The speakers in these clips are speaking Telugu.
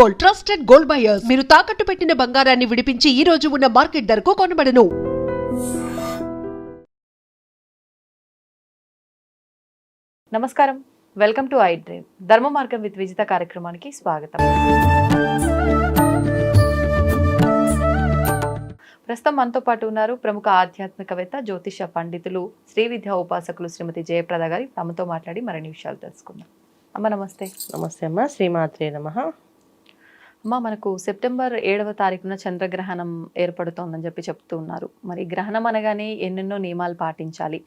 గోల్డ్ ట్రస్టెడ్ గోల్డ్ బయర్స్ మీరు తాకట్టు పెట్టిన బంగారాన్ని విడిపించి ఈ రోజు ఉన్న మార్కెట్ ధరకు కొనబడను. నమస్కారం. వెల్కమ్ టు ఐ డ్రీమ్ ధర్మ మార్గం విత్ విజిత కార్యక్రమానికి స్వాగతం. ప్రస్తుతం మనతో పాటు ఉన్నారు ప్రముఖ ఆధ్యాత్మికవేత్త జ్యోతిష పండితులు శ్రీ విద్యా ఉపాసకులు శ్రీమతి జయప్రద గారి. తమతో మాట్లాడి మరిన్ని విషయాలు తెలుసుకుందాం. అమ్మ నమస్తే. నమస్తే అమ్మ. శ్రీమాత్రే నమ. అమ్మ మనకు సెప్టెంబర్ ఏడవ తారీఖున చంద్రగ్రహణం ఏర్పడుతోందని చెప్పి చెప్తూ ఉన్నారు. మరి గ్రహణం అనగానే ఎన్నెన్నో నియమాలు పాటించాలి.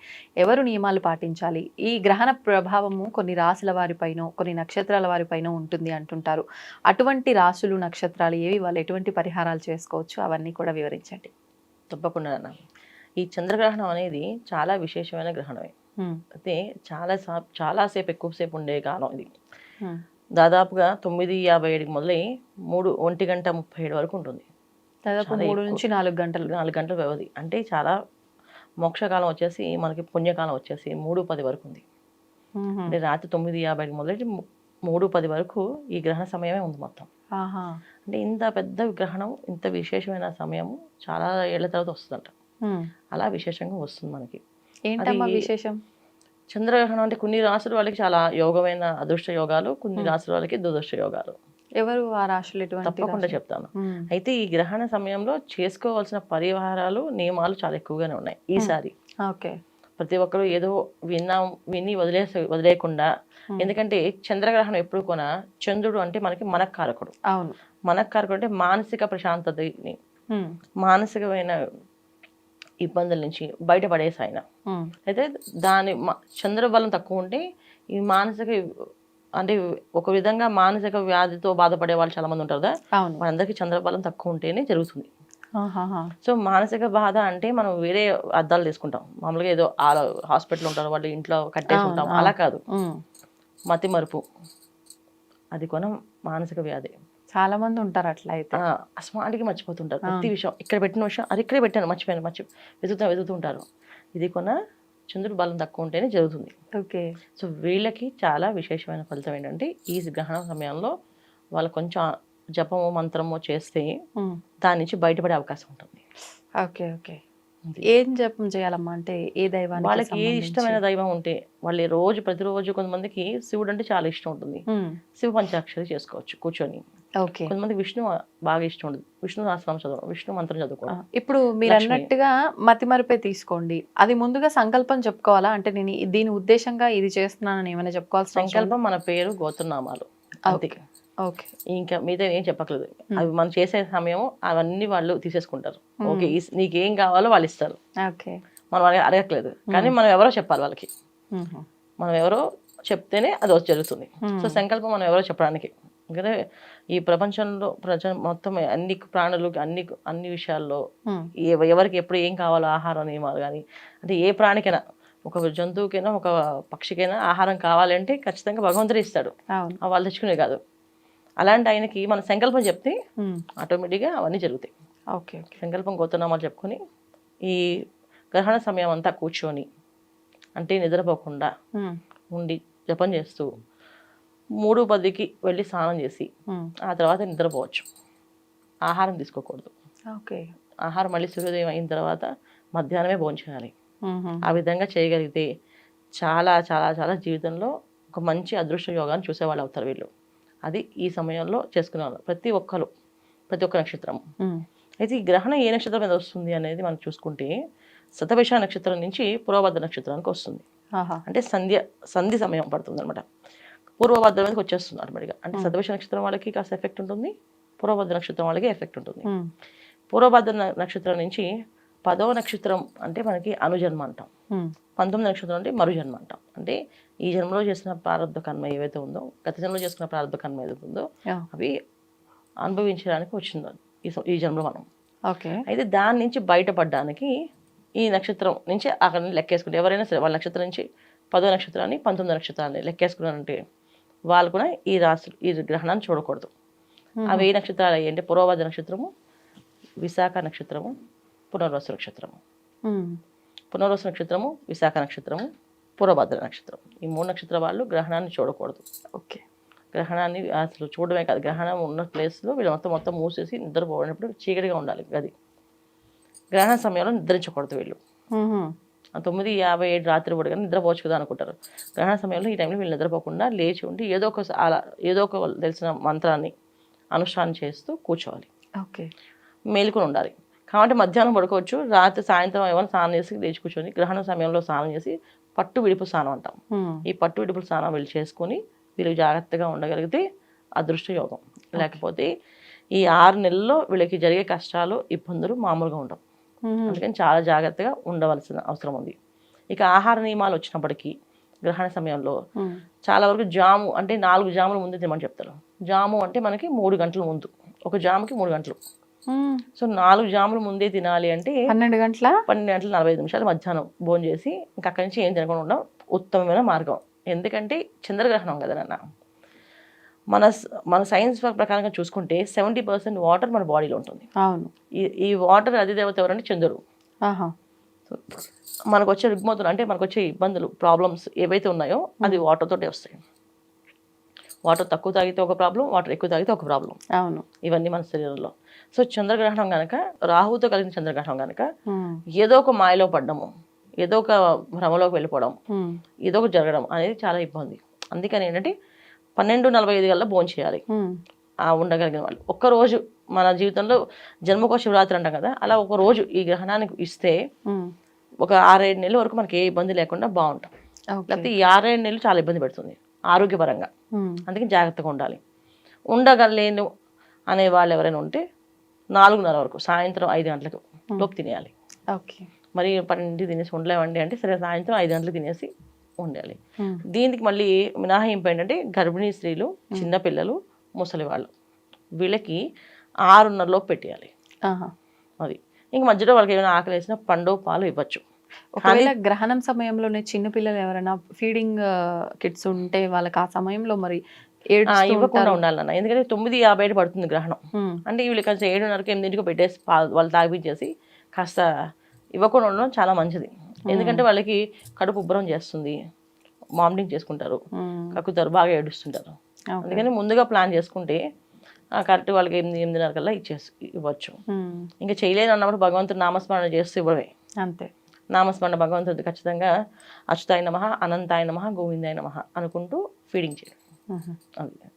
ఎవరు నియమాలు పాటించాలి? ఈ గ్రహణ ప్రభావము కొన్ని రాశుల వారిపైన కొన్ని నక్షత్రాల వారిపైన ఉంటుంది అంటుంటారు. అటువంటి రాశులు నక్షత్రాలు ఏవి? వాళ్ళు ఎటువంటి పరిహారాలు చేసుకోవచ్చు? అవన్నీ కూడా వివరించండి. తప్పకుండా ఈ చంద్రగ్రహణం అనేది చాలా విశేషమైన గ్రహణమే. అయితే చాలా సా చాలాసేపు ఎక్కువసేపు ఉండే కాలం ఇది. దాదాపుగా తొమ్మిది యాభై ఏడుకి మొదలై మూడు ఒంటి గంట ముప్పై ఏడు వరకు ఉంటుంది. దాదాపు మూడు. నుంచి నాలుగు గంటలు. నాలుగు గంటల వ్యవధి. అంటే చాలా మోక్షకాలం వచ్చేసి మనకి పుణ్యకాలం వచ్చేసి మూడు పది వరకు ఉంది. అంటే రాత్రి తొమ్మిది యాభైకి మొదలై ము- మూడు పది వరకు ఈ గ్రహణ సమయమే ఉంది మొత్తం. అంటే ఇంత పెద్ద గ్రహణం ఇంత విశేషమైన సమయము చాలా ఏళ్ళ తర్వాత వస్తుందంట. అలా విశేషంగా వస్తుంది మనకి. ఏంటమ్మా విశేషం? చంద్రగ్రహణం అంటే కొన్ని రాసుల వాళ్ళకి చాలా యోగమైన అదృష్ట యోగాలు కొన్ని రాసుల వాళ్ళకి దురదృష్ట యోగాలు. ఎవరు ఆ రాశులు తప్పకుండా? చెప్తాను. అయితే ఈ గ్రహణ సమయంలో చేసుకోవాల్సిన పరిహారాలు నియమాలు చాలా ఎక్కువగానే ఉన్నాయి ఈసారి ఓకే. ప్రతి ఒక్కరు ఏదో విన్నాం విని వదిలేసే వదిలేయకుండా. ఎందుకంటే చంద్రగ్రహణం ఎప్పుడు కొన చంద్రుడు అంటే మనకి మనక్కారకుడు అవును. మనక్కారకుడు అంటే మానసిక ప్రశాంతతని. మానసికమైన ఇబ్బందుల నుంచి బయటపడేసి ఆయన. అయితే దాని చంద్రబలం తక్కువ ఉంటే ఈ మానసిక అంటే ఒక విధంగా మానసిక వ్యాధితో బాధపడే వాళ్ళు చాలా మంది ఉంటారు కదా? వాళ్ళందరికీ చంద్రబలం తక్కువ ఉంటేనే జరుగుతుంది. సో మానసిక బాధ అంటే మనం వేరే అద్దాలు తీసుకుంటాం. మామూలుగా ఏదో హాస్పిటల్ ఉంటారు వాళ్ళు ఇంట్లో కట్టేసి ఉంటాం. అలా కాదు. మతి మరుపు. అది కొన మానసిక వ్యాధి. చాలా మంది ఉంటారు అట్లా అయితే అస్మాటికి మర్చిపోతుంటారు ప్రతి. విషయం ఇక్కడ పెట్టిన విషయం అది ఇక్కడే పెట్టాను మర్చిపోయాను మర్చి వెతుకుతా వెతుకుతుంటారు ఇది కొన చంద్రుడు బలం తక్కువ ఉంటేనే జరుగుతుంది ఓకే సో వీళ్ళకి చాలా విశేషమైన ఫలితం ఏంటంటే ఈ గ్రహణ సమయంలో వాళ్ళు కొంచెం జపము మంత్రము చేస్తే. దాని నుంచి బయటపడే అవకాశం ఉంటుంది ఓకే ఓకే. ఏం జపం చేయాలమ్మా అంటే ఏ దైవానికి వాళ్ళకి ఏ? ఇష్టమైన దైవం ఉంటే వాళ్ళు రోజు ప్రతిరోజు కొంతమందికి శివుడు అంటే చాలా ఇష్టం ఉంటుంది. శివ పంచాక్షరి చేసుకోవచ్చు కూర్చొని ఓకే. కొంతమందికి విష్ణు బాగా ఇష్టం ఉంటుంది విష్ణు సహస్రనామం చదవడం విష్ణు మంత్రం చదువుకోవడం ఇప్పుడు మీరు. అన్నట్టుగా మతి మరిపే తీసుకోండి. అది ముందుగా సంకల్పం చెప్పుకోవాలా? అంటే నేను దీని ఉద్దేశంగా ఇది చేస్తున్నానని ఏమైనా చెప్పుకోవాల్సిన అవసరం సంకల్పం మన పేరు గోత్రనామాలు. అంతే. ఓకే. ఇంకా మిగతా ఏం చెప్పట్లేదు అవి మనం చేసే సమయం అవన్నీ వాళ్ళు తీసేసుకుంటారు. ఓకే నీకేం కావాలో వాళ్ళు ఇస్తారు. ఓకే. మనం వాళ్ళకి అడగట్లేదు. కానీ మనం ఎవరో చెప్పాలి వాళ్ళకి. మనం ఎవరో చెప్తేనే అది వచ్చి జరుగుతుంది. సో సంకల్పం మనం ఎవరో చెప్పడానికి. ఎందుకంటే ఈ ప్రపంచంలో ప్రజ మొత్తం అన్ని ప్రాణులు అన్ని అన్ని విషయాల్లో ఎవరికి ఎప్పుడు ఏం కావాలో ఆహారం నియమాలు కానీ అంటే ఏ ప్రాణికైనా ఒక జంతువుకైనా ఒక పక్షికైనా ఆహారం కావాలంటే ఖచ్చితంగా భగవంతుడు ఇస్తాడు. వాళ్ళు తెచ్చుకునే కాదు. అలాంటి ఆయనకి మన సంకల్పం చెప్తే. ఆటోమేటిక్గా అవన్నీ జరుగుతాయి. ఓకే సంకల్పం గోతనామాలు చెప్పుకొని ఈ గ్రహణ సమయం అంతా కూర్చొని అంటే నిద్రపోకుండా. ఉండి జపం చేస్తూ మూడు పదికి వెళ్ళి స్నానం చేసి. ఆ తర్వాత నిద్రపోవచ్చు. ఆహారం తీసుకోకూడదు. ఓకే. ఆహారం మళ్ళీ సూర్యోదయం అయిన తర్వాత మధ్యాహ్నమే భోంచేయాలి. ఆ విధంగా చేయగలిగితే చాలా చాలా చాలా జీవితంలో ఒక మంచి అదృష్ట యోగాన్ని చూసేవాళ్ళు అవుతారు వీళ్ళు. అది ఈ సమయంలో చేసుకునేవాళ్ళు. ప్రతి ఒక్కరు ప్రతి ఒక్క నక్షత్రం. అయితే ఈ గ్రహణం ఏ నక్షత్రం మీద వస్తుంది అనేది మనం చూసుకుంటే శతభిష నక్షత్రం నుంచి పూర్వభద్ర నక్షత్రానికి వస్తుంది. అంటే సంధ్య సంధి సమయం పడుతుంది అనమాట పూర్వభద్ర మీదకి వచ్చేస్తుంది అనమాట అంటే శతభిష నక్షత్రం వాళ్ళకి కాస్త ఎఫెక్ట్ ఉంటుంది పూర్వభద్ర నక్షత్రం వాళ్ళకి ఎఫెక్ట్ ఉంటుంది. పూర్వభద్ర నక్షత్రం నుంచి పదవ నక్షత్రం అంటే మనకి అనుజన్మ అంటాం. పంతొమ్మిది నక్షత్రం అంటే మరుజన్మ అంటాం. అంటే ఈ జన్మలో చేసిన ప్రారంభ కర్మ ఏవైతే ఉందో గత జన్మలో చేసుకున్న ప్రారంభ కర్మ ఏదైతే ఉందో. అవి అనుభవించడానికి వచ్చింది ఈ జన్మలో మనం. ఓకే. అయితే దాని నుంచి బయటపడడానికి ఈ నక్షత్రం నుంచి అక్కడ లెక్కేసుకుంటే ఎవరైనా సరే వాళ్ళ నక్షత్రం నుంచి పదో నక్షత్రాన్ని పంతొమ్మిదో నక్షత్రాన్ని లెక్కేసుకున్నారంటే వాళ్ళు కూడా ఈ రాశి ఈ గ్రహణాన్ని చూడకూడదు. అవి ఏ నక్షత్రాలు అయ్యి అంటే పూర్వభద్ర నక్షత్రము విశాఖ నక్షత్రము పునర్వసు నక్షత్రము. పునర్వసు నక్షత్రము విశాఖ నక్షత్రము పూర్వభద్ర నక్షత్రం ఈ మూడు నక్షత్ర వాళ్ళు గ్రహణాన్ని చూడకూడదు. ఓకే. గ్రహణాన్ని అసలు చూడడమే కాదు. గ్రహణం ఉన్న ప్లేస్లో వీళ్ళు మొత్తం మొత్తం మూసేసి నిద్రపోయినప్పుడు చీకటిగా ఉండాలి. గది. గ్రహణ సమయంలో నిద్రించకూడదు వీళ్ళు. తొమ్మిది యాభై ఏడు రాత్రి పూట కానీ నిద్రపోవచ్చు కదా అనుకుంటారు. గ్రహణ సమయంలో ఈ టైంలో వీళ్ళు నిద్రపోకుండా లేచి ఉండి ఏదో ఒక అలా ఏదో ఒక తెలిసిన మంత్రాన్ని అనుష్ఠానం చేస్తూ కూర్చోవాలి. ఓకే. మేలుకొని ఉండాలి. కాబట్టి మధ్యాహ్నం పడుకోవచ్చు రాత్రి సాయంత్రం ఏమైనా స్నానం చేసి లేచి కూర్చొని గ్రహణ సమయంలో స్నానం చేసి పట్టు విడుపు స్నానం అంటాం. ఈ పట్టు విడుపుల స్నానం వీళ్ళు చేసుకొని వీళ్ళు జాగ్రత్తగా ఉండగలిగితే అదృష్ట యోగం. లేకపోతే ఈ ఆరు నెలల్లో వీళ్ళకి జరిగే కష్టాలు ఇబ్బందులు మామూలుగా ఉండవు. అందుకని చాలా జాగ్రత్తగా ఉండవలసిన అవసరం ఉంది. ఇక ఆహార నియమాలు వచ్చినప్పటికీ గ్రహణ సమయంలో. చాలా వరకు జాము అంటే నాలుగు జాముల ముందు తినమని చెప్తారు. జాము అంటే మనకి మూడు గంటల ముందు. ఒక జాముకి మూడు గంటలు. సో నాలుగు జాముల ముందే తినాలి అంటే పన్నెండు గంటల? పన్నెండు గంటల నలభై ఐదు నిమిషాలు మధ్యాహ్నం భోజనం చేసి ఇంకా అక్కడి నుంచి ఏం తినకుండా ఉండడం ఉత్తమమైన మార్గం. ఎందుకంటే చంద్రగ్రహణం కదా నాన్న. మన మన సైన్స్ ప్రకారంగా చూసుకుంటే సెవెంటీ పర్సెంట్ వాటర్ మన బాడీలో ఉంటుంది. అవును. ఈ ఈ వాటర్ అధిదేవత ఎవరంటే చంద్రుడు. మనకు వచ్చే రుగ్మతులు అంటే మనకు వచ్చే ఇబ్బందులు ప్రాబ్లమ్స్ ఏవైతే ఉన్నాయో అది వాటర్ తోటే వస్తాయి. వాటర్ తక్కువ తాగితే ఒక ప్రాబ్లం వాటర్ ఎక్కువ తాగితే ఒక ప్రాబ్లం. అవును. ఇవన్నీ మన శరీరంలో. సో చంద్రగ్రహణం కనుక రాహుతో కలిగిన చంద్రగ్రహణం కనుక. ఏదో ఒక మాయలో పడ్డము ఏదో ఒక భ్రమలోకి వెళ్ళిపోవడం. ఏదో ఒక జరగడం అనేది చాలా ఇబ్బంది. అందుకని ఏంటంటే పన్నెండు నలభై ఐదు గల్లా భోజనం చేయాలి. ఉండగలిగిన వాళ్ళు. ఒక్కరోజు మన జీవితంలో జన్మకో శివరాత్రి అంటాం కదా అలా ఒక రోజు ఈ గ్రహణానికి ఇస్తే. ఒక ఆరేడు నెలల వరకు మనకి ఏ ఇబ్బంది లేకుండా బాగుంటాం. లేకపోతే ఈ ఆరేడు నెలలు చాలా ఇబ్బంది పెడుతుంది ఆరోగ్యపరంగా. అందుకని జాగ్రత్తగా ఉండాలి. ఉండగలేను అనే వాళ్ళు ఎవరైనా ఉంటే నాలుగున్నర వరకు సాయంత్రం ఐదు గంటలకు లోపు తినేయాలి. ఓకే. మరి పన్నెండు తినేసి ఉండలేమండి అంటే సరే సాయంత్రం ఐదు గంటలకు తినేసి ఉండాలి. మ్మ్. దీనికి మళ్ళీ మినహాయింపు ఏంటంటే గర్భిణీ స్త్రీలు చిన్నపిల్లలు ముసలి వాళ్ళు వీళ్ళకి ఆరున్నరలోపు పెట్టేయాలి. అది. ఇంక మధ్యలో వాళ్ళకి ఏమైనా ఆకలి వేసినా పండు పాలు ఇవ్వచ్చు. ఒకవేళ గ్రహణం సమయంలోనే చిన్న పిల్లలు ఎవరైనా ఫీడింగ్ కిడ్స్ ఉంటే వాళ్ళకి ఆ సమయంలో మరి ఇవ్వకుండా. ఉండాలన్న ఎందుకంటే తొమ్మిది యాభై ఏడు పడుతుంది గ్రహణం. మ్మ్. అంటే వీళ్ళు కొంచెం ఏడున్నరకు ఎనిమిదింటికి పెట్టేసి వాళ్ళు తాగిపించేసి కాస్త ఇవ్వకుండా ఉండడం చాలా మంచిది. ఎందుకంటే వాళ్ళకి కడుపు ఉబ్బరం చేస్తుంది. మామిటింగ్ చేసుకుంటారు. కక్కుతారు బాగా ఏడుస్తుంటారు. అందుకని ముందుగా ప్లాన్ చేసుకుంటే కరెక్ట్ వాళ్ళకి ఎనిమిది ఎనిమిదిన్నర కల్లా ఇచ్చేసి ఇవ్వచ్చు. ఇంకా చేయలేను అన్నప్పుడు భగవంతుడు నామస్మరణ చేస్తూ ఇవ్వడమే. అంతే. నామస్మరణ భగవంతుడు ఖచ్చితంగా అచ్యుతాయ నమ అనంతాయ నమ గోవిందాయ నమ అనుకుంటూ ఫీడింగ్ చేయాలి. మ్మ్. అది.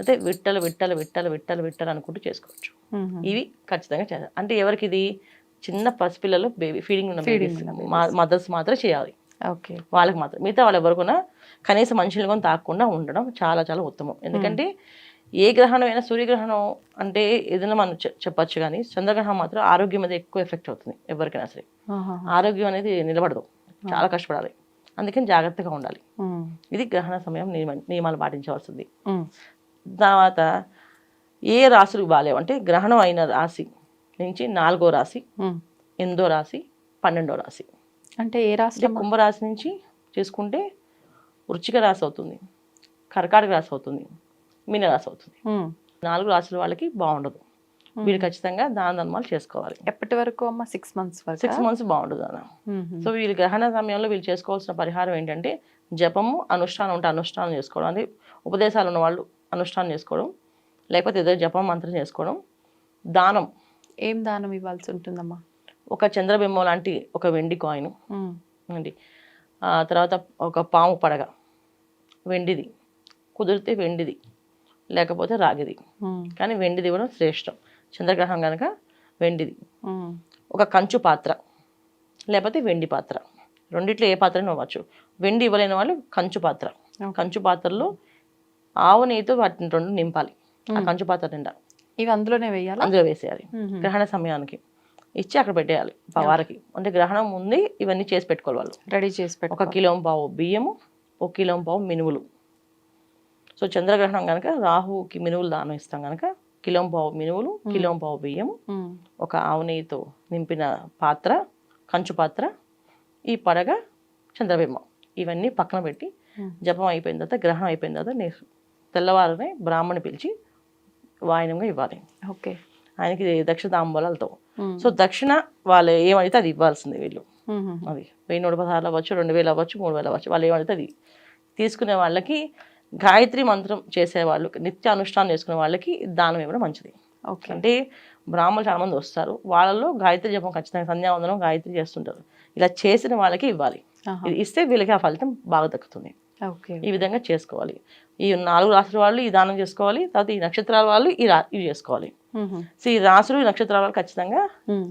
అయితే విట్టలు విట్టలు విట్టలు విట్టలు విట్టలు అనుకుంటూ చేసుకోవచ్చు. ఇవి ఖచ్చితంగా చేయాలి. అంటే ఎవరికి ఇది చిన్న పసిపిల్లలు బేబీ ఫీడింగ్ ఉన్న మా మదర్స్ మాత్రం చేయాలి. ఓకే. వాళ్ళకి మాత్రం. మిగతా వాళ్ళు ఎవరికైనా కనీసం మనుషులు కొని తాకకుండా ఉండడం చాలా చాలా ఉత్తమం. ఎందుకంటే ఏ గ్రహణం అయినా సూర్యగ్రహణం అంటే ఏదైనా మనం చెప్పొచ్చు కానీ చంద్రగ్రహణం మాత్రం ఆరోగ్యం మీద ఎక్కువ ఎఫెక్ట్ అవుతుంది ఎవరికైనా సరే. ఆరోగ్యం అనేది నిలబడదు. చాలా కష్టపడాలి. అందుకని జాగ్రత్తగా ఉండాలి. మ్మ్. ఇది గ్రహణ సమయం నియమ నియమాలు పాటించవలసింది. తర్వాత ఏ రాశులు బాగాలేవు అంటే గ్రహణం అయిన రాశి నుంచి నాలుగో రాశి. ఎనిమిదో రాశి పన్నెండో రాశి. అంటే ఏ రాష్ట్రం కుంభరాశి నుంచి చేసుకుంటే వృచ్చిక రాశి అవుతుంది కర్కాటక రాశి అవుతుంది మీనరాశి అవుతుంది. నాలుగు రాశుల వాళ్ళకి బాగుండదు. వీళ్ళు ఖచ్చితంగా దాన ధర్మాలు చేసుకోవాలి. ఎప్పటి వరకు అమ్మ? సిక్స్ మంత్స్ వరకు? సిక్స్ మంత్స్ బాగుండదు అన్న. సో వీళ్ళు గ్రహణ సమయంలో వీళ్ళు చేసుకోవాల్సిన పరిహారం ఏంటంటే జపము అనుష్ఠానం ఉంటే అనుష్ఠానం చేసుకోవడం. అంటే ఉపదేశాలు ఉన్న వాళ్ళు అనుష్ఠానం చేసుకోవడం లేకపోతే ఏదో జపం మంత్రం చేసుకోవడం దానం. ఏం దానం ఇవ్వాల్సి ఉంటుందమ్మా? ఒక చంద్రబింబం లాంటి ఒక వెండి కాయిన్. అండి. ఆ తర్వాత ఒక పాము పడగ. వెండిది. కుదిరితే వెండిది. లేకపోతే రాగిది. కానీ వెండిది ఇవ్వడం శ్రేష్టం. చంద్రగ్రహం కనుక వెండిది. ఒక కంచు పాత్ర. లేకపోతే వెండి పాత్ర. రెండిట్లో ఏ పాత్ర ఇవ్వచ్చు వెండి ఇవ్వలేని వాళ్ళు కంచు పాత్ర. కంచు పాత్రలో ఆవు నెయ్యితో వాటిని రెండు నింపాలి. ఆ కంచు పాత్ర నిండా. ఇవి అందులోనే వేయాలా? అందులో వేసేయాలి. గ్రహణ సమయానికి. ఇచ్చి అక్కడ పెట్టేయాలి పవారకి. అంటే గ్రహణం ముందే ఇవన్నీ చేసి పెట్టుకోవాలి వాళ్ళు. రెడీ చేసి పెట్టు ఒక కిలో పావు బియ్యము ఒక కిలో పావు మినువులు సో చంద్రగ్రహణం కనుక రాహుకి మినువులు దానం ఇస్తాం కనుక కిలో పావు మినువులు కిలో పావు బియ్యము. ఒక ఆవు నెయ్యితో నింపిన పాత్ర కంచు పాత్ర ఈ పడగ చంద్రబింబం. ఇవన్నీ పక్కన పెట్టి. జపం అయిపోయిన తర్వాత గ్రహణం అయిపోయిన తర్వాత నే తెల్లవారనే బ్రాహ్మణి పిలిచి వాయినంగా ఇవ్వాలి. ఓకే. ఆయనకి దక్షిణ తాంబూలాలతో. సో దక్షిణ వాళ్ళు ఏమడితే అది ఇవ్వాల్సింది వీళ్ళు. అది వెయ్యి నూట పదహారులు అవ్వచ్చు రెండు వేలు అవ్వచ్చు మూడు వేలు అవ్వచ్చు. వాళ్ళు ఏమడితే అది తీసుకునే వాళ్ళకి గాయత్రి మంత్రం చేసేవాళ్ళు నిత్య అనుష్ఠానం చేసుకునే వాళ్ళకి దానం ఇవ్వడం మంచిది. ఓకే. అంటే బ్రాహ్మణులు చాలా మంది వస్తారు. వాళ్ళలో గాయత్రి జపం ఖచ్చితంగా సంధ్యావందనం గాయత్రి చేస్తుంటారు. ఇలా చేసిన వాళ్ళకి ఇవ్వాలి. ఇది ఇస్తే వీళ్ళకి ఆ ఫలితం బాగా దక్కుతుంది. ఓకే. ఈ విధంగా చేసుకోవాలి. ఈ నాలుగు రాసుల వాళ్ళు ఈ దానం చేసుకోవాలి తర్వాత ఈ నక్షత్రాల వాళ్ళు ఈ రా ఇవి చేసుకోవాలి. సో ఈ రాసులు ఈ నక్షత్రాల వాళ్ళు ఖచ్చితంగా.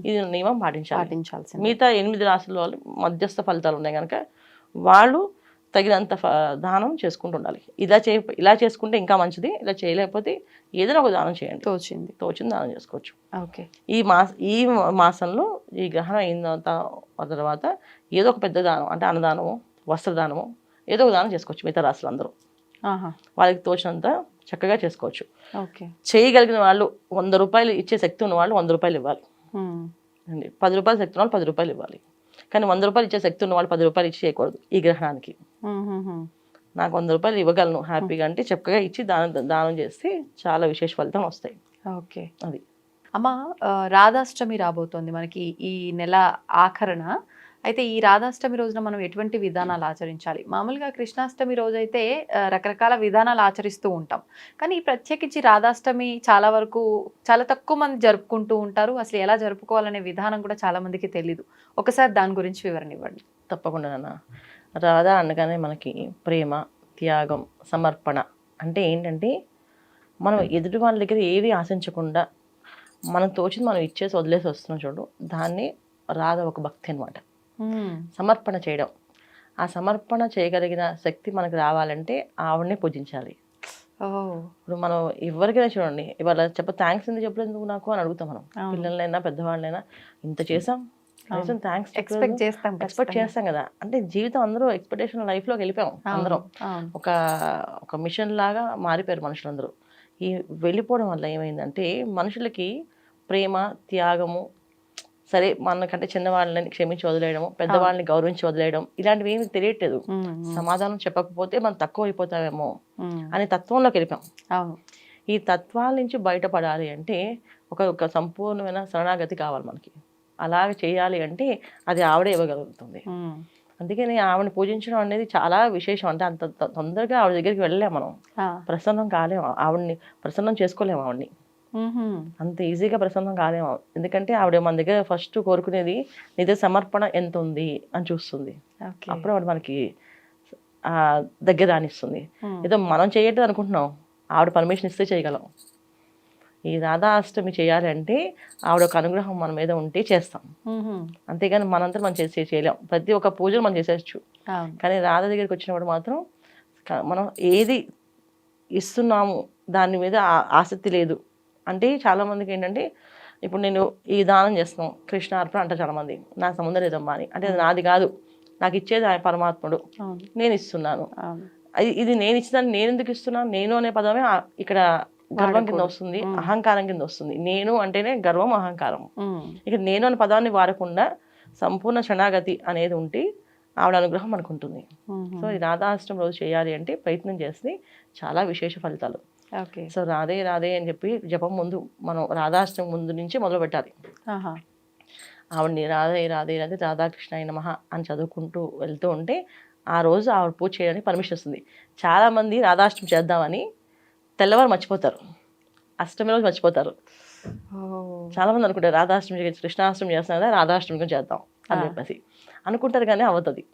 ఇది నియమం పాటించాలి. పాటించాల్సింది. మిగతా ఎనిమిది రాసుల వాళ్ళు మధ్యస్థ ఫలితాలు ఉన్నాయి కనుక వాళ్ళు తగినంత దానం చేసుకుంటూ ఉండాలి. ఇలా చే ఇలా చేసుకుంటే ఇంకా మంచిది ఇలా చేయలేకపోతే ఏదైనా ఒక దానం చేయండి. తోచింది. తోచింది దానం చేసుకోవచ్చు. ఓకే. ఈ మాస ఈ మాసంలో ఈ గ్రహణం అయిన తర్వాత ఏదో ఒక పెద్ద దానం అంటే అన్నదానము వస్త్రదానము ఏదో ఒక దానం చేసుకోవచ్చు మిగతా రాసులు అందరూ వాళ్ళకి తోచినంత చక్కగా చేసుకోవచ్చు. ఓకే. చేయగలిగిన వాళ్ళు వంద రూపాయలు ఇచ్చే శక్తి ఉన్న వాళ్ళు వంద రూపాయలు ఇవ్వాలి. అండి పది రూపాయలు శక్తి ఉన్న వాళ్ళు పది రూపాయలు ఇవ్వాలి. కానీ వంద రూపాయలు ఇచ్చే శక్తి ఉన్న వాళ్ళు పది రూపాయలు ఇచ్చి చేయకూడదు ఈ గ్రహణానికి. నాకు వంద రూపాయలు ఇవ్వగలను హ్యాపీగా అంటే చక్కగా ఇచ్చి దానం దానం చేస్తే చాలా విశేష ఫలితం వస్తాయి. ఓకే. అది. అమ్మ రాధాష్టమి రాబోతోంది. మనకి ఈ నెల ఆఖరణ అయితే ఈ రాధాష్టమి రోజున మనం ఎటువంటి విధానాలు ఆచరించాలి? మామూలుగా కృష్ణాష్టమి రోజైతే అయితే రకరకాల విధానాలు ఆచరిస్తూ ఉంటాం. కానీ ఈ ప్రత్యేకించి రాధాష్టమి చాలా వరకు చాలా తక్కువ మంది జరుపుకుంటూ ఉంటారు. అసలు ఎలా జరుపుకోవాలనే విధానం కూడా చాలా మందికి తెలీదు. ఒకసారి దాని గురించి వివరణ ఇవ్వండి తప్పకుండా నాన్న. రాధ అనగానే మనకి ప్రేమ త్యాగం సమర్పణ అంటే ఏంటంటే మనం ఎదుటి వాళ్ళ దగ్గర ఏది ఆశించకుండా మనం తోచింది మనం ఇచ్చేసి వదిలేసి వస్తున్నాం చూడు. దాన్ని రాధ ఒక భక్తి అనమాట సమర్పణ చేయడం. ఆ సమర్పణ చేయగలిగిన శక్తి మనకు రావాలంటే ఆవిడనే పూజించాలి. ఇప్పుడు మనం ఎవరికైనా చూడండి ఇవాళ చెప్ప థ్యాంక్స్ ఎందుకు చెప్పలేదు నాకు? అని అడుగుతాం మనం. పిల్లలైనా పెద్దవాళ్ళైనా ఇంత చేసాం కనీసం థ్యాంక్స్ ఎక్స్పెక్ట్ చేస్తాం ఎక్స్పెక్ట్. చేస్తాం కదా. అంటే జీవితం అందరూ ఎక్స్పెక్టేషన్ లైఫ్లోకి వెళ్ళిపోయాం అందరం. ఒక ఒక మిషన్ లాగా మారిపోయారు మనుషులందరూ. ఈ వెళ్ళిపోవడం వల్ల ఏమైందంటే మనుషులకి ప్రేమ త్యాగము సరే మనకంటే చిన్నవాళ్ళని క్షమించి వదిలేయడము పెద్దవాళ్ళని గౌరవించి వదిలేయడం ఇలాంటివి ఏమి తెలియట్లేదు. సమాధానం చెప్పకపోతే మనం తక్కువ అయిపోతామేమో మ్మ్. అనే తత్వంలోకి వెళ్ళిపోయాం ఈ తత్వాల నుంచి బయటపడాలి అంటే ఒక ఒక సంపూర్ణమైన శరణాగతి కావాలి మనకి అలాగ చేయాలి అంటే అది ఆవిడే ఇవ్వగలుగుతుంది. అందుకని ఆవిడని పూజించడం అనేది చాలా విశేషం అంటే అంత తొందరగా ఆవిడ దగ్గరికి వెళ్ళలేం మనం. ప్రసన్నం కాలేము ఆవిడని ప్రసన్నం చేసుకోలేము ఆవిడని. అంత ఈజీగా ప్రసన్నం కాలేము ఎందుకంటే ఆవిడ మన దగ్గర ఫస్ట్ కోరుకునేది నిజ సమర్పణ ఎంత ఉంది అని చూస్తుంది. అప్పుడు ఆవిడ మనకి ఆ, దగ్గర రానిస్తుంది. ఏదో మనం చేయట్లేదు అనుకుంటున్నాం. ఆవిడ పర్మిషన్ ఇస్తే చేయగలం. ఈ రాధా అష్టమి చేయాలి అంటే ఆవిడ ఒక అనుగ్రహం మన మీద ఉంటే చేస్తాం. అంతేగాని మనంతా మనం చేసే చేయలేం. ప్రతి ఒక్క పూజలు మనం చేసేయచ్చు. కానీ రాధ దగ్గరికి వచ్చినప్పుడు మాత్రం మనం ఏది ఇస్తున్నాము దాని మీద ఆసక్తి లేదు. అంటే చాలా మందికి ఏంటంటే ఇప్పుడు నేను ఈ దానం చేస్తున్నాం కృష్ణ అర్పణ అంటారు చాలా మంది. నాకు సంబంధం లేదమ్మా అని. అంటే అది నాది కాదు. నాకు ఇచ్చేది ఆయన పరమాత్ముడు. నేను ఇస్తున్నాను. ఇది నేను ఇచ్చినాను నేను ఎందుకు ఇస్తున్నాను నేను అనే పదమే ఇక్కడ గర్వం కింద. వస్తుంది. అహంకారం కింద వస్తుంది. నేను అంటేనే గర్వం అహంకారం. ఇక నేను అనే పదాన్ని వాడకుండా సంపూర్ణ శరణాగతి అనేది ఉంటే ఆవిడ అనుగ్రహం మనకు ఉంటుంది మ్మ్. సో ఈ రాధాష్టమి రోజు చేయాలి అంటే ప్రయత్నం చేస్తే చాలా విశేష ఫలితాలు సో రాధే రాధే అని చెప్పి జపం ముందు మనం రాధాష్టమి ముందు నుంచి మొదలు పెట్టాలి. ఆవిడని రాధే రాధే రాధే రాధాకృష్ణ నమః అని చదువుకుంటూ వెళ్తూ ఉంటే ఆ రోజు ఆవిడ పూజ చేయడానికి పర్మిషన్ వస్తుంది చాలామంది రాధాష్టమి చేద్దామని తెల్లవారు మర్చిపోతారు అష్టమి రోజు మర్చిపోతారు ఓ. చాలా మంది అనుకుంటారు రాధాష్టమి కృష్ణాష్టమి చేస్తున్నా కదా రాధాష్టమి చేద్దాం అని. చెప్పేసి అనుకుంటారు కానీ అవుతుంది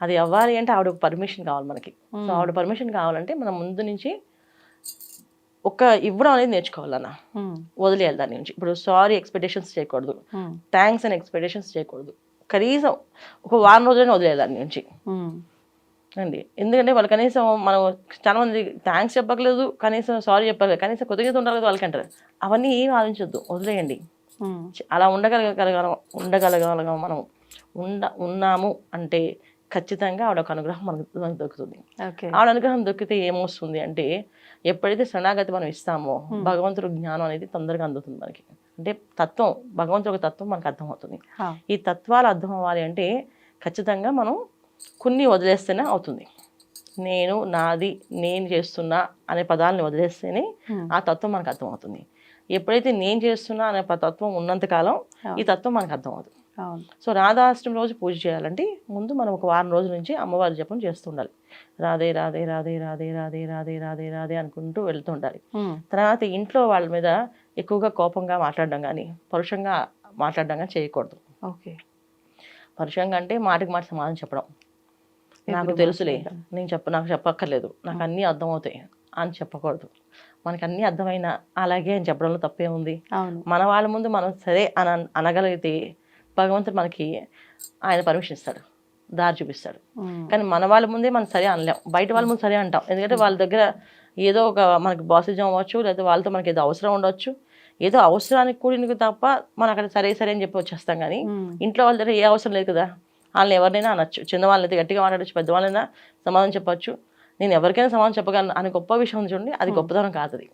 అది. అవ్వాలి అంటే ఆవిడ పర్మిషన్ కావాలి మనకి. So hmm. ఆవిడ పర్మిషన్ కావాలంటే మనం ముందు నుంచి ఒక ఇవ్వడం అనేది నేర్చుకోవాలన్న మ్మ్. వదిలేయాలి దాని నుంచి. ఇప్పుడు సారీ ఎక్స్పెక్టేషన్స్ చేయకూడదు. థ్యాంక్స్ అని ఎక్స్పెక్టేషన్స్ చేయకూడదు. కనీసం ఒక వారం రోజులైనా వదిలేయాలి దాని నుంచి. మ్మ్. అండి. ఎందుకంటే వాళ్ళు కనీసం మనం చాలా మంది థ్యాంక్స్ చెప్పట్లేదు కనీసం సారీ చెప్పలేదు కనీసం కృతజ్ఞత వాళ్ళకి అంటారు. అవన్నీ ఏం ఆలోచించొద్దు. వదిలేయండి. అలా ఉండగలగలం ఉండగలగలం మనం. ఉండ ఉన్నాము అంటే ఖచ్చితంగా ఆవిడ ఒక అనుగ్రహం మనకు మనకు దొరుకుతుంది. ఆవిడ అనుగ్రహం దొరికితే ఏమొస్తుంది అంటే ఎప్పుడైతే శరణాగతి మనం ఇస్తామో భగవంతుడు జ్ఞానం అనేది తొందరగా అందుతుంది మనకి. అంటే తత్వం భగవంతుడు ఒక తత్వం మనకు అర్థమవుతుంది. ఈ తత్వాలు అర్థం అవ్వాలి అంటే ఖచ్చితంగా మనం కొన్ని వదిలేస్తేనే అవుతుంది. నేను నాది నేను చేస్తున్నా అనే పదాలని వదిలేస్తేనే. ఆ తత్వం మనకు అర్థమవుతుంది. ఎప్పుడైతే నేను చేస్తున్నా అనే తత్వం ఉన్నంతకాలం. ఈ తత్వం మనకు అర్థమవుతుంది. సో రాధాష్టమి రోజు పూజ చేయాలంటే ముందు మనం ఒక వారం రోజుల నుంచి అమ్మవారి జపం చేస్తూ ఉండాలి రాధే రాధే రాధే రాధే రాధే రాధే రాధే రాధే అనుకుంటూ వెళ్తూ ఉండాలి ఉమ్, తర్వాత ఇంట్లో వాళ్ళ మీద ఎక్కువగా కోపంగా మాట్లాడడం కానీ పరుషంగా మాట్లాడడం కానీ చేయకూడదు. ఓకే. పరుషంగా అంటే మాటకి మాట సమాధానం చెప్పడం. నాకు తెలుసులే. నేను చెప్ప నాకు చెప్పక్కర్లేదు. నాకు అన్నీ అర్థమవుతాయి అని చెప్పకూడదు. మనకి అన్నీ అర్థమైనా అలాగే అని చెప్పడంలో తప్పే ఉంది మన వాళ్ళ ముందు మనం సరే అన- అనగలిగితే భగవంతుడు మనకి ఆయన పర్మిషన్ ఇస్తాడు. దారి చూపిస్తాడు. కానీ మన వాళ్ళ ముందే మనం సరే అనలేం. బయట వాళ్ళ ముందు సరే అంటాం. ఎందుకంటే వాళ్ళ దగ్గర ఏదో ఒక మనకి బాసిజం అవ్వచ్చు లేదా వాళ్ళతో మనకి ఏదో అవసరం ఉండొచ్చు. ఏదో అవసరానికి కూడినది తప్ప మనం అక్కడ సరే సరే అని చెప్పి వచ్చేస్తాం కానీ ఇంట్లో వాళ్ళ దగ్గర ఏ అవసరం లేదు కదా. వాళ్ళని ఎవరినైనా అనొచ్చు. చిన్నవాళ్ళని అయితే గట్టిగా మాట్లాడచ్చు పెద్దవాళ్ళైనా సమాధానం చెప్పొచ్చు. నేను ఎవరికైనా సమాధానం చెప్పగలను. అని గొప్ప విషయం చూడండి. అది గొప్పతనం కాదు అది.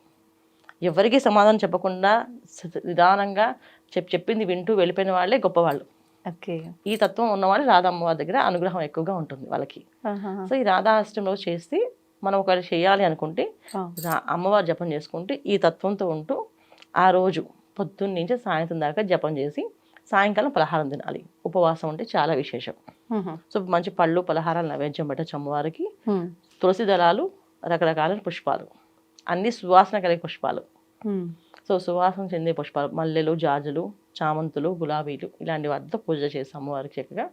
ఎవరికి సమాధానం చెప్పకుండా నిదానంగా చెప్ చెప్పింది వింటూ వెళ్ళిపోయిన వాళ్ళే గొప్పవాళ్ళు. ఓకే. ఈ తత్వం ఉన్నవాళ్ళు రాధమ్మవారి దగ్గర అనుగ్రహం ఎక్కువగా ఉంటుంది వాళ్ళకి. సో ఈ రోజు చేస్తే మనం ఒకటి చేయాలి అనుకుంటే అమ్మవారి జపం చేసుకుంటే ఈ తత్వంతో ఉంటూ ఆ రోజు పొద్దున్న నుంచి సాయంత్రం దాకా జపం చేసి సాయంకాలం పలహారం తినాలి. ఉపవాసం అంటే చాలా విశేషం. సో మంచి పళ్ళు పలహారాలు నైవేద్యం పెట్టచ్చు అమ్మవారికి. తులసి దళాలు రకరకాల పుష్పాలు. అన్ని సువాసన కలిగే పుష్పాలు. సో సువాసన చెందే పుష్పాలు మల్లెలు జాజులు చామంతులు గులాబీలు ఇలాంటి వాటితో పూజ చేసి అమ్మవారికి చక్కగా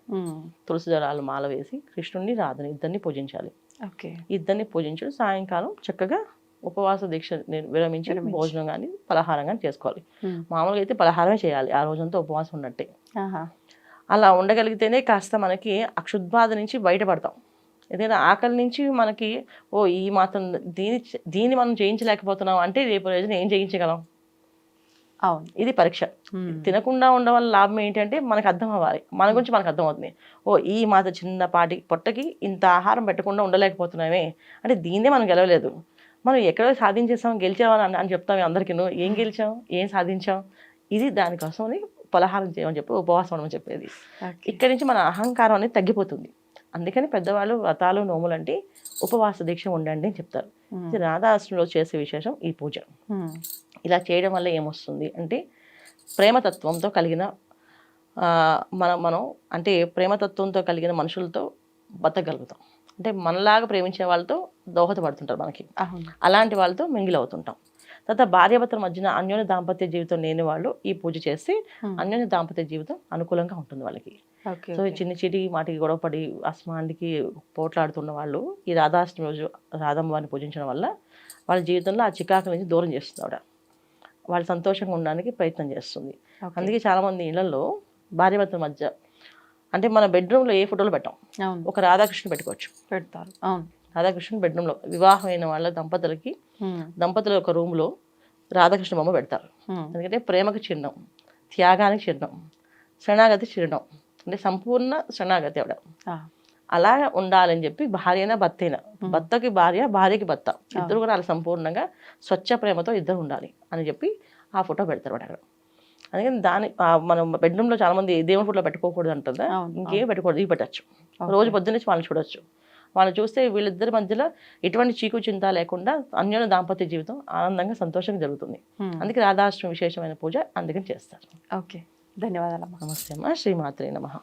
తులసి దళాలు మాల వేసి కృష్ణుడిని రాధని ఇద్దరిని పూజించాలి. ఓకే. ఇద్దరిని పూజించు సాయంకాలం చక్కగా ఉపవాస దీక్ష విరమించి. భోజనం కానీ పలహారం కానీ చేసుకోవాలి. మామూలుగా అయితే పలహారమే చేయాలి ఆ రోజంతా ఉపవాసం ఉన్నట్టే. అలా ఉండగలిగితేనే కాస్త మనకి అక్షుద్బాధ నుంచి బయటపడతాం. ఏదైనా ఆకలి నుంచి మనకి ఓ ఈ మాత్రం దీని దీన్ని మనం చేయించలేకపోతున్నాం అంటే రేపు రోజున ఏం చేయించగలం? అవును ఇది పరీక్ష. తినకుండా ఉండడం వల్ల లాభం ఏంటంటే మనకు అర్థం అవ్వాలి. మన గురించి మనకు అర్థం అవుతుంది. ఓ ఈ మాత చిన్నపాటి పొట్టకి ఇంత ఆహారం పెట్టకుండా ఉండలేకపోతున్నామే అంటే దీన్నే మనం గెలవలేదు. మనం ఎక్కడో సాధించేసాం గెలిచామని అని- అని చెప్తాం అందరికీ ఏం గెలిచాం? ఏం సాధించాం? ఇది దానికోసమని పలహారం చేయమని చెప్పి ఉపవాసం ఉండమని చెప్పేది. ఇక్కడి నుంచి మన అహంకారం అనేది తగ్గిపోతుంది. అందుకని పెద్దవాళ్ళు వ్రతాలు నోములు అంటే ఉపవాస దీక్ష ఉండండి అని చెప్తారు. రాధాష్టమిలో చేసే విశేషం ఈ పూజ. ఇలా చేయడం వల్ల ఏమొస్తుంది? అంటే ప్రేమతత్వంతో కలిగిన మనం మనం అంటే ప్రేమతత్వంతో కలిగిన మనుషులతో బతకగలుగుతాం. అంటే మనలాగా ప్రేమించే వాళ్ళతో దోహదపడుతుంటారు మనకి. అలాంటి వాళ్ళతో మింగిల్ అవుతుంటాం తర్వాత భార్యాభర్తల మధ్యన అన్యోన్య దాంపత్య జీవితం లేని వాళ్ళు ఈ పూజ చేసి. అన్యోన్య దాంపత్య జీవితం అనుకూలంగా ఉంటుంది వాళ్ళకి. సో చిన్న చిటి మాటికి గొడవపడి అస్మాంటికి పోట్లాడుతున్న వాళ్ళు ఈ రాధాష్టమి రోజు రాధమ్మవారిని పూజించడం వల్ల వాళ్ళ జీవితంలో ఆ చికాకు నుంచి దూరం చేస్తుంది ఆవిడ. వాళ్ళు సంతోషంగా ఉండడానికి ప్రయత్నం చేస్తుంది. అందుకే చాలామంది ఇళ్ళలో భార్యాభర్తల మధ్య అంటే మన బెడ్రూమ్లో ఏ ఫోటోలు పెట్టాం? ఒక రాధాకృష్ణ పెట్టుకోవచ్చు. పెడతారు. అవును. రాధాకృష్ణ బెడ్రూమ్లో వివాహమైన వాళ్ళ దంపతులకి దంపతుల యొక్క రూమ్లో రాధాకృష్ణ బొమ్మ పెడతారు. ఎందుకంటే ప్రేమకు చిహ్నం త్యాగానికి చిహ్నం శరణాగతి చిహ్నం. అంటే సంపూర్ణ శరణాగతి ఆవిడ. ఆ, అలా ఉండాలని చెప్పి భార్య అయినా భర్త అయినా భర్తకి భార్య భార్యకి భర్త. ఇద్దరు కూడా అలా సంపూర్ణంగా స్వచ్ఛ ప్రేమతో ఇద్దరు ఉండాలి అని చెప్పి ఆ ఫోటో పెడతారు వాడు అక్కడ. అందుకని దాని మనం బెడ్రూమ్లో చాలా మంది దేవుని ఫోటో పెట్టుకోకూడదు అంటుందా? ఇంకేం పెట్టుకోకూడదు ఇవి పెట్టచ్చు. రోజు పొద్దున్నే వాళ్ళని చూడొచ్చు. వాళ్ళని చూస్తే వీళ్ళిద్దరి మధ్యలో ఎటువంటి చీకు చింత లేకుండా అన్యోన్య దాంపత్య జీవితం ఆనందంగా సంతోషంగా జరుగుతుంది. అందుకే రాధాష్టమి విశేషమైన పూజ అందుకని చేస్తారు. ఓకే. ధన్యవాదాలమ్మా. నమస్తే అమ్మ. శ్రీమాత్రే నమః.